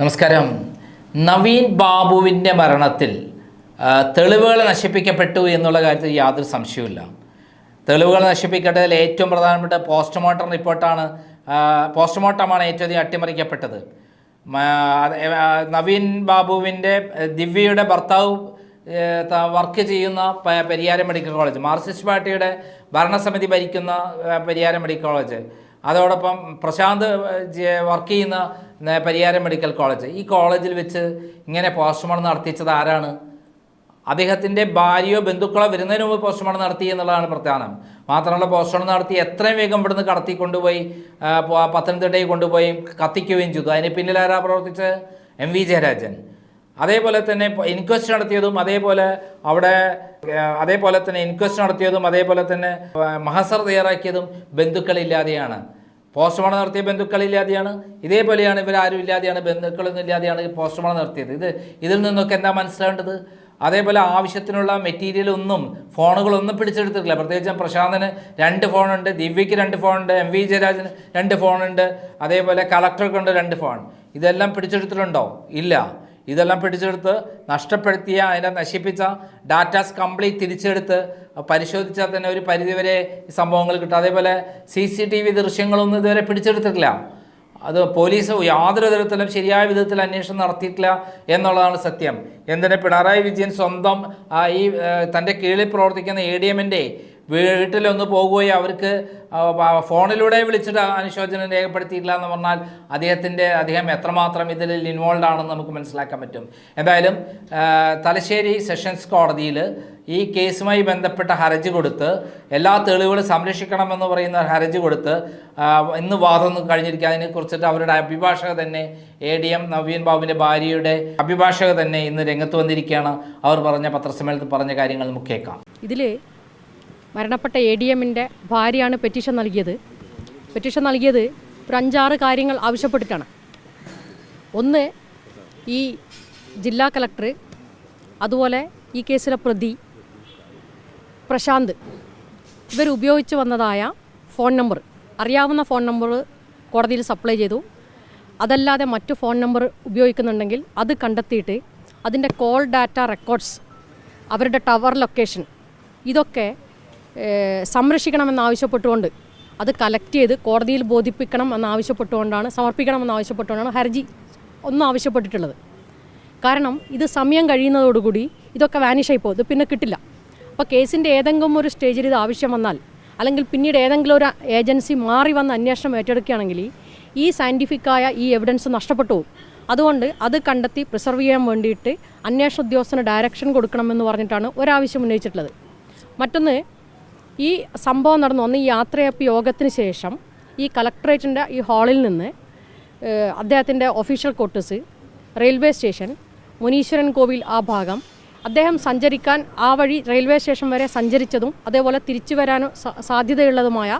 നമസ്കാരം. നവീൻ ബാബുവിന്റെ മരണത്തിൽ തെളിവുകൾ നശിപ്പിക്കപ്പെട്ടു എന്നുള്ള കാര്യത്തിൽ യാതൊരു സംശയവുമില്ല. തെളിവുകൾ നശിപ്പിക്കേണ്ടതിൽ ഏറ്റവും പ്രധാനപ്പെട്ട പോസ്റ്റ്മോർട്ടം റിപ്പോർട്ടാണ് പോസ്റ്റ്മോർട്ടമാണ് ഏറ്റവും അധികം അട്ടിമറിക്കപ്പെട്ടത്. നവീൻ ബാബുവിന്റെ ദിവ്യയുടെ ഭർത്താവ് വർക്ക് ചെയ്യുന്ന പെരിയാരം മെഡിക്കൽ കോളേജ് മാർക്സിസ്റ്റ് പാർട്ടിയുടെ ഭരണസമിതി ഭരിക്കുന്ന പരിയാരം മെഡിക്കൽ കോളേജ്. അതോടൊപ്പം പ്രശാന്ത് വർക്ക് ചെയ്യുന്ന പരിയാരം മെഡിക്കൽ കോളേജ്. ഈ കോളേജിൽ വെച്ച് ഇങ്ങനെ പോസ്റ്റ്മോർട്ടം നടത്തിച്ചത് ആരാണ്? അദ്ദേഹത്തിന്റെ ഭാര്യയോ ബന്ധുക്കളോ വരുന്നതിന് മുമ്പ് പോസ്റ്റ്മോർട്ടം നടത്തി എന്നുള്ളതാണ് പ്രധാനം. മാത്രമല്ല പോസ്റ്റ്മോർട്ടം നടത്തി എത്രയും വേഗം ഇവിടുന്ന് കടത്തി കൊണ്ടുപോയി പത്തനംതിട്ടയിൽ കൊണ്ടുപോയി കത്തിക്കുകയും ചെയ്തു. അതിന് പിന്നിൽ ആരാ പ്രവർത്തിച്ച് എം വി ജയരാജൻ. അതേപോലെ തന്നെ ഇൻക്വസ്റ്റ് നടത്തിയതും അതേപോലെ അവിടെ അതേപോലെ തന്നെ ഇൻക്വസ്റ്റ് നടത്തിയതും അതേപോലെ തന്നെ മഹസർ തയ്യാറാക്കിയതും ബന്ധുക്കളില്ലാതെയാണ്. പോസ്റ്റ്മോർട്ടം നടത്തിയ ബന്ധുക്കളില്ലാതെയാണ്. ഇതേപോലെയാണ് ഇവരാരും ഇല്ലാതെയാണ് ബന്ധുക്കളൊന്നും ഇല്ലാതെയാണ് പോസ്റ്റ്മോർട്ടം നടത്തിയത്. ഇത് ഇതിൽ നിന്നൊക്കെ എന്താ മനസ്സിലാവേണ്ടത്? അതേപോലെ ആവശ്യത്തിനുള്ള മെറ്റീരിയൽ ഒന്നും ഫോണുകളൊന്നും പിടിച്ചെടുത്തിട്ടില്ല. പ്രത്യേകിച്ച് പ്രശാന്തന് രണ്ട് ഫോണുണ്ട് ദിവ്യയ്ക്ക് രണ്ട് ഫോണുണ്ട് എം വി ജയരാജന് രണ്ട് ഫോണുണ്ട് അതേപോലെ കളക്ടർക്കുണ്ട് രണ്ട് ഫോൺ. ഇതെല്ലാം പിടിച്ചെടുത്തിട്ടുണ്ടോ? ഇല്ല. ഇതെല്ലാം പിടിച്ചെടുത്ത് നഷ്ടപ്പെടുത്തിയ അതിനെ നശിപ്പിച്ച ഡാറ്റാസ് കംപ്ലീറ്റ് തിരിച്ചെടുത്ത് പരിശോധിച്ചാൽ തന്നെ ഒരു പരിധിവരെ സംഭവങ്ങൾ കിട്ടും. അതേപോലെ സി സി ടി വി ദൃശ്യങ്ങളൊന്നും ഇതുവരെ പിടിച്ചെടുത്തിട്ടില്ല. അത് പോലീസ് യാതൊരു തരത്തിലും ശരിയായ വിധത്തിൽ അന്വേഷണം നടത്തിയിട്ടില്ല എന്നുള്ളതാണ് സത്യം. എന്തിന് പിണറായി വിജയൻ സ്വന്തം ഈ തന്റെ കീഴിൽ പ്രവർത്തിക്കുന്ന എ ഡി എമ്മിന്റെ വീട്ടിലൊന്ന് പോകുകയും അവർക്ക് ഫോണിലൂടെ വിളിച്ചിട്ട് അനുശോചനം രേഖപ്പെടുത്തിയിട്ടില്ല എന്ന് പറഞ്ഞാൽ അദ്ദേഹത്തിന്റെ അദ്ദേഹം എത്രമാത്രം ഇതിൽ ഇൻവോൾവ് ആണെന്ന് നമുക്ക് മനസ്സിലാക്കാൻ പറ്റും. എന്തായാലും തലശ്ശേരി സെഷൻസ് കോടതിയിൽ ഈ കേസുമായി ബന്ധപ്പെട്ട ഹർജി കൊടുത്ത് എല്ലാ തെളിവുകളും സംരക്ഷിക്കണമെന്ന് പറയുന്ന ഹർജി കൊടുത്ത് ഇന്ന് വാദം കഴിഞ്ഞിരിക്കുക. അതിനെ കുറിച്ചിട്ട് അവരുടെ അഭിഭാഷക തന്നെ എ ഡി എം നവീൻ ബാബുവിന്റെ ഭാര്യയുടെ അഭിഭാഷക തന്നെ ഇന്ന് രംഗത്ത് വന്നിരിക്കുകയാണ്. അവർ പറഞ്ഞ പത്രസമ്മേളനത്തിൽ പറഞ്ഞ കാര്യങ്ങൾ നമുക്ക് കേൾക്കാം. ഇതിൽ മരണപ്പെട്ട എ ഡി എമ്മിന്റെ ഭാര്യയാണ് പെറ്റീഷൻ നൽകിയത്. പെറ്റീഷൻ നൽകിയത് ഒരു അഞ്ചാറ് കാര്യങ്ങൾ ആവശ്യപ്പെട്ടിട്ടാണ്. ഒന്ന് ഈ ജില്ലാ കളക്ടർ അതുപോലെ ഈ കേസിലെ പ്രതി പ്രശാന്ത് ഇവർ ഉപയോഗിച്ച് വന്നതായ ഫോൺ നമ്പർ അറിയാവുന്ന ഫോൺ നമ്പർ കോടതിയിൽ സപ്ലൈ ചെയ്തു. അതല്ലാതെ മറ്റു ഫോൺ നമ്പർ ഉപയോഗിക്കുന്നുണ്ടെങ്കിൽ അത് കണ്ടെത്തിയിട്ട് അതിന്റെ കോൾ ഡാറ്റ റെക്കോർഡ്സ് അവരുടെ ടവർ ലൊക്കേഷൻ ഇതൊക്കെ സംരക്ഷിക്കണമെന്നാവശ്യപ്പെട്ടുകൊണ്ട് അത് കളക്ട് ചെയ്ത് കോടതിയിൽ ബോധിപ്പിക്കണം എന്നാവശ്യപ്പെട്ടുകൊണ്ടാണ് സമർപ്പിക്കണം എന്നാവശ്യപ്പെട്ടുകൊണ്ടാണ് ഹർജി ഒന്നും ആവശ്യപ്പെട്ടിട്ടുള്ളത്. കാരണം ഇത് സമയം കഴിയുന്നതോടുകൂടി ഇതൊക്കെ വാനിഷായി പോകും. ഇത് പിന്നെ കിട്ടില്ല. അപ്പോൾ കേസിന്റെ ഏതെങ്കിലും ഒരു സ്റ്റേജിൽ ഇത് ആവശ്യം വന്നാൽ അല്ലെങ്കിൽ പിന്നീട് ഏതെങ്കിലും ഒരു ഏജൻസി മാറി വന്ന് അന്വേഷണം ഏറ്റെടുക്കുകയാണെങ്കിൽ ഈ സയന്റിഫിക്കായ ഈ എവിഡൻസ് നഷ്ടപ്പെട്ടു പോകും. അതുകൊണ്ട് അത് കണ്ടെത്തി പ്രിസർവ് ചെയ്യാൻ വേണ്ടിയിട്ട് അന്വേഷണ ഉദ്യോഗസ്ഥന് ഡയറക്ഷൻ കൊടുക്കണമെന്ന് പറഞ്ഞിട്ടാണ് ഒരാവശ്യം ഉന്നയിച്ചിട്ടുള്ളത്. മറ്റൊന്ന് ഈ സംഭവം നടന്നു ഒന്ന് ഈ യാത്രയപ്പ് യോഗത്തിന് ശേഷം ഈ കളക്ടറേറ്റിന്റെ ഈ ഹാളിൽ നിന്ന് അദ്ദേഹത്തിന്റെ official quarters railway station Muneeswaran കോവിൽ ആ ഭാഗം അദ്ദേഹം സഞ്ചരിക്കാൻ ആ വഴി റെയിൽവേ സ്റ്റേഷൻ വരെ സഞ്ചരിച്ചതും അതേപോലെ തിരിച്ചു വരാനും സാധ്യതയുള്ളതുമായ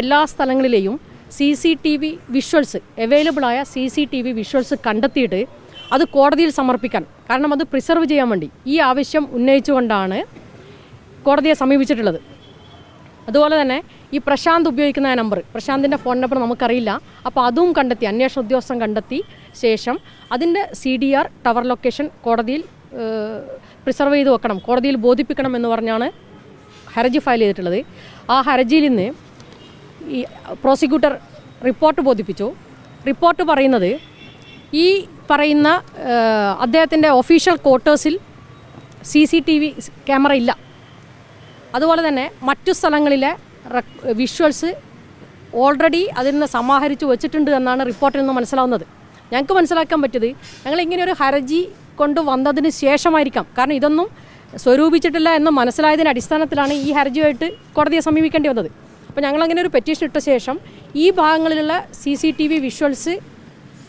എല്ലാ സ്ഥലങ്ങളിലെയും C C T V visuals അവൈലബിളായ C C T V visuals കണ്ടെത്തിയിട്ട് അത് കോടതിയിൽ സമർപ്പിക്കാൻ. കാരണം അത് പ്രിസർവ് ചെയ്യാൻ വേണ്ടി ഈ ആവശ്യം ഉന്നയിച്ചുകൊണ്ടാണ് കോടതിയെ സമീപിച്ചിട്ടുള്ളത്. അതുപോലെ തന്നെ ഈ പ്രശാന്ത് ഉപയോഗിക്കുന്ന നമ്പർ പ്രശാന്തിന്റെ ഫോൺ നമ്പർ നമുക്കറിയില്ല. അപ്പോൾ അതും കണ്ടെത്തി അന്വേഷണ ഉദ്യോഗസ്ഥൻ കണ്ടെത്തി ശേഷം അതിന്റെ C D R tower location കോടതിയിൽ പ്രിസർവ് ചെയ്ത് വെക്കണം കോടതിയിൽ ബോധിപ്പിക്കണം എന്ന് പറഞ്ഞാണ് ഹർജി ഫയൽ ചെയ്തിട്ടുള്ളത്. ആ ഹർജിയിൽ നിന്ന് ഈ പ്രോസിക്യൂട്ടർ റിപ്പോർട്ട് ബോധിപ്പിച്ചു. റിപ്പോർട്ട് പറയുന്നത് ഈ പറയുന്ന അദ്ദേഹത്തിന്റെ official ക്വാർട്ടേഴ്സിൽ C C T V camera ഇല്ല. അതുപോലെ തന്നെ മറ്റു സ്ഥലങ്ങളിലെ വിഷ്വൽസ് ഓൾറെഡി അതിൽ നിന്ന് സമാഹരിച്ച് വെച്ചിട്ടുണ്ട് എന്നാണ് റിപ്പോർട്ടിൽ നിന്ന് മനസ്സിലാവുന്നത്. ഞങ്ങൾക്ക് മനസ്സിലാക്കാൻ പറ്റിയത് ഞങ്ങൾ ഇങ്ങനെ ഒരു ഹർജി കൊണ്ട് വന്നതിന് ശേഷമായിരിക്കാം. കാരണം ഇതൊന്നും സ്വരൂപിച്ചിട്ടില്ല എന്ന് മനസ്സിലായതിന്റെ അടിസ്ഥാനത്തിലാണ് ഈ ഹർജിയായിട്ട് കോടതിയെ സമീപിക്കേണ്ടി വന്നത്. അപ്പോൾ ഞങ്ങളങ്ങനെ ഒരു പെറ്റീഷൻ ഇട്ട ശേഷം ഈ ഭാഗങ്ങളിലുള്ള C C T V visuals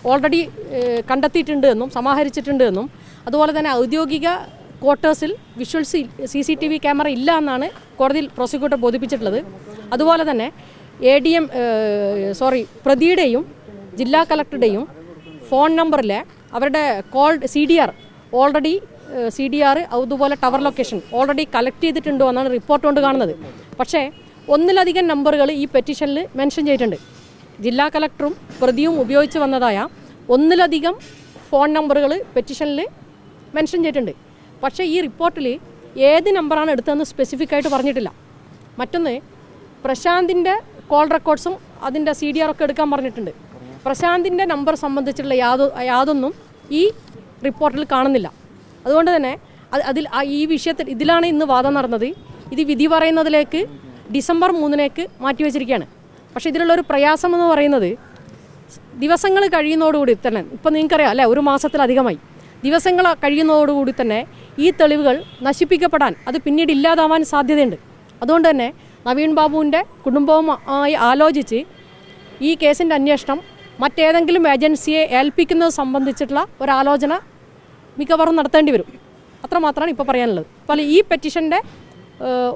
already കണ്ടെത്തിയിട്ടുണ്ട് എന്നും സമാഹരിച്ചിട്ടുണ്ട് എന്നും അതുപോലെ തന്നെ ഔദ്യോഗിക ക്വാർട്ടേഴ്സിൽ visual C C T V camera ഇല്ല എന്നാണ് കോടതിയിൽ പ്രോസിക്യൂട്ടർ ബോധിപ്പിച്ചിട്ടുള്ളത്. അതുപോലെ തന്നെ എ ഡി എം സോറി പ്രതിയുടെയും ജില്ലാ കളക്ടറുടെയും ഫോൺ നമ്പറിലെ അവരുടെ call C D R already C D R അതുപോലെ ടവർ ലൊക്കേഷൻ ഓൾറെഡി കളക്ട് ചെയ്തിട്ടുണ്ടോ എന്നാണ് റിപ്പോർട്ട് കൊണ്ട് കാണുന്നത്. പക്ഷേ ഒന്നിലധികം നമ്പറുകൾ ഈ പെറ്റീഷനിൽ മെൻഷൻ ചെയ്തിട്ടുണ്ട്. ജില്ലാ കളക്ടറും പ്രതിയും ഉപയോഗിച്ച് വന്നതായ ഒന്നിലധികം ഫോൺ നമ്പറുകൾ പെറ്റീഷനിൽ മെൻഷൻ ചെയ്തിട്ടുണ്ട്. പക്ഷേ ഈ റിപ്പോർട്ടിൽ ഏത് നമ്പറാണ് എടുത്തതെന്ന് സ്പെസിഫിക് ആയിട്ട് പറഞ്ഞിട്ടില്ല. മറ്റൊന്ന് പ്രശാന്തിന്റെ കോൾ റെക്കോർഡ്സും അതിന്റെ സി ഡി ആർ ഒക്കെ എടുക്കാൻ പറഞ്ഞിട്ടുണ്ട്. പ്രശാന്തിന്റെ നമ്പർ സംബന്ധിച്ചുള്ള യാതൊ യാതൊന്നും ഈ റിപ്പോർട്ടിൽ കാണുന്നില്ല. അതുകൊണ്ട് തന്നെ അത് അതിൽ ഈ വിഷയത്തിൽ ഇതിലാണ് ഇന്ന് വാദം നടന്നത്. ഇത് വിധി പറയുന്നതിലേക്ക് ഡിസംബർ മൂന്നിലേക്ക് മാറ്റിവെച്ചിരിക്കുകയാണ് പക്ഷേ ഇതിലുള്ളൊരു പ്രയാസം എന്ന് പറയുന്നത് ദിവസങ്ങൾ കഴിയുന്നതോടുകൂടി തന്നെ ഇപ്പം നിങ്ങൾക്കറിയാം അല്ലേ? ഒരു മാസത്തിലധികമായി. ദിവസങ്ങൾ കഴിയുന്നതോടുകൂടി തന്നെ ഈ തെളിവുകൾ നശിപ്പിക്കപ്പെടാൻ അത് പിന്നീട് ഇല്ലാതാവാൻ സാധ്യതയുണ്ട്. അതുകൊണ്ട് തന്നെ നവീൻ ബാബുവിന്റെ കുടുംബവുമായി ആലോചിച്ച് ഈ കേസിന്റെ അന്വേഷണം മറ്റേതെങ്കിലും ഏജൻസിയെ ഏൽപ്പിക്കുന്നത് സംബന്ധിച്ചിട്ടുള്ള ഒരാലോചന മിക്കവാറും നടത്തേണ്ടി വരും. അത്രമാത്രമാണ് ഇപ്പോൾ പറയാനുള്ളത്. അപ്പോൾ ഈ പെറ്റീഷന്റെ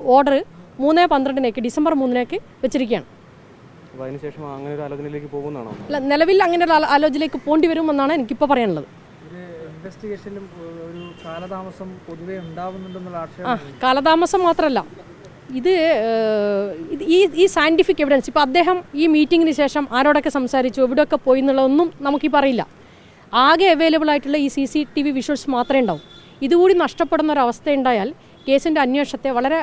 ഓർഡർ മൂന്ന് പന്ത്രണ്ടിനേക്ക് ഡിസംബർ മൂന്നിനേക്ക് വെച്ചിരിക്കുകയാണ്. അതിനുശേഷം അങ്ങനെ ഒരു ആലോചനയിലേക്ക് പോകുന്നതാണോ? അല്ല നിലവിൽ അങ്ങനെ ഒരു ആലോ- ആലോചനയിലേക്ക് പോകേണ്ടി വരുമെന്നാണ് എനിക്കിപ്പോൾ പറയാനുള്ളത്. ഇൻവെസ്റ്റിഗേഷനിലും ഒരു കാലതാമസം പൊതുവേ ഉണ്ടാവുന്നുണ്ടെന്നുള്ള ആക്ഷേപം കാലതാമസം മാത്രമല്ല. ഇത് ഈ ഈ സയന്റിഫിക് എവിഡൻസ് ഇപ്പോൾ അദ്ദേഹം ഈ മീറ്റിങ്ങിന് ശേഷം ആരോടൊക്കെ സംസാരിച്ചു എവിടെയൊക്കെ പോയി എന്നുള്ളതൊന്നും നമുക്കിപ്പോൾ പറയില്ല. ആകെ അവൈലബിൾ ആയിട്ടുള്ള ഈ C C T V visuals മാത്രമേ ഉണ്ടാവും. ഇതുകൂടി നഷ്ടപ്പെടുന്ന ഒരു അവസ്ഥ ഉണ്ടായാൽ കേസിന്റെ അന്വേഷണത്തെ വളരെ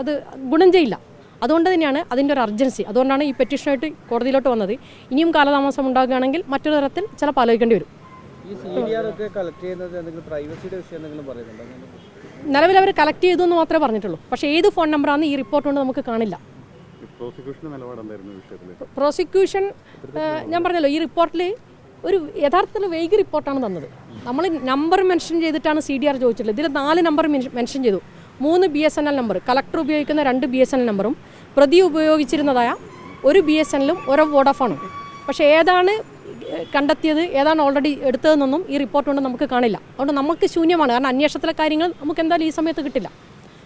അത് ഗുണം ചെയ്യില്ല. അതുകൊണ്ട് തന്നെയാണ് അതിന്റെ ഒരു അർജൻസി അതുകൊണ്ടാണ് ഈ പെറ്റീഷനായിട്ട് കോടതിയിലോട്ട് വന്നത്. ഇനിയും കാലതാമസം ഉണ്ടാകുകയാണെങ്കിൽ മറ്റൊരു തരത്തിൽ ചിലപ്പോൾ ആലോചിക്കേണ്ടി വരും. ഈ സി ഡി ആർ ഒക്കെ കളക്ട് ചെയ്യുന്നത് എന്തെങ്കിലും പ്രൈവസിയുടെ വിഷയം എന്തെങ്കിലും പറയുന്നുണ്ടോ? നിലവിൽ അവർ കളക്ട് ചെയ്തു എന്ന് മാത്രമേ പറഞ്ഞിട്ടുള്ളൂ. പക്ഷേ ഏത് ഫോൺ നമ്പറാണെന്ന് ഈ റിപ്പോർട്ട് കൊണ്ട് നമുക്ക് കാണില്ല. പ്രോസിക്യൂഷന്റെ നിലപാട് എന്തായിരുന്നു ഈ വിഷയത്തിൽ പ്രോസിക്യൂഷൻ ഞാൻ പറഞ്ഞല്ലോ ഈ റിപ്പോർട്ടിൽ ഒരു യഥാർത്ഥത്തിൽ വൈകി റിപ്പോർട്ടാണ് തന്നത്. നമ്മൾ നമ്പർ മെൻഷൻ ചെയ്തിട്ടാണ് സി ഡി ആർ ചോദിച്ചിട്ടുള്ളത്. ഇതിൽ നാല് നമ്പർ മെൻഷൻ ചെയ്തു. മൂന്ന് B S N L number collector ഉപയോഗിക്കുന്ന രണ്ട് ബി എസ് എൻ എൽ നമ്പറും പ്രതി ഉപയോഗിച്ചിരുന്നതായ ഒരു ബി എസ് എൻ എല്ലും ഒരു വോഡഫോണും പക്ഷേ ഏതാണ് കണ്ടെത്തിയത് ഏതാണ് ഓൾറെഡി എടുത്തതെന്നൊന്നും ഈ റിപ്പോർട്ട് കൊണ്ട് നമുക്ക് കാണില്ല. അതുകൊണ്ട് നമുക്ക് ശൂന്യമാണ്. കാരണം അന്വേഷണത്തിലെ കാര്യങ്ങൾ നമുക്ക് എന്തായാലും ഈ സമയത്ത് കിട്ടില്ല.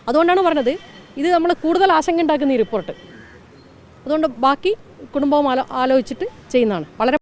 അതുകൊണ്ടാണ് പറഞ്ഞത് ഇത് നമ്മൾ കൂടുതൽ ആശങ്ക ഉണ്ടാക്കുന്ന ഈ റിപ്പോർട്ട് അതുകൊണ്ട് ബാക്കി കുടുംബവും ആലോ ആലോചിച്ചിട്ട് ചെയ്യുന്നതാണ്. വളരെ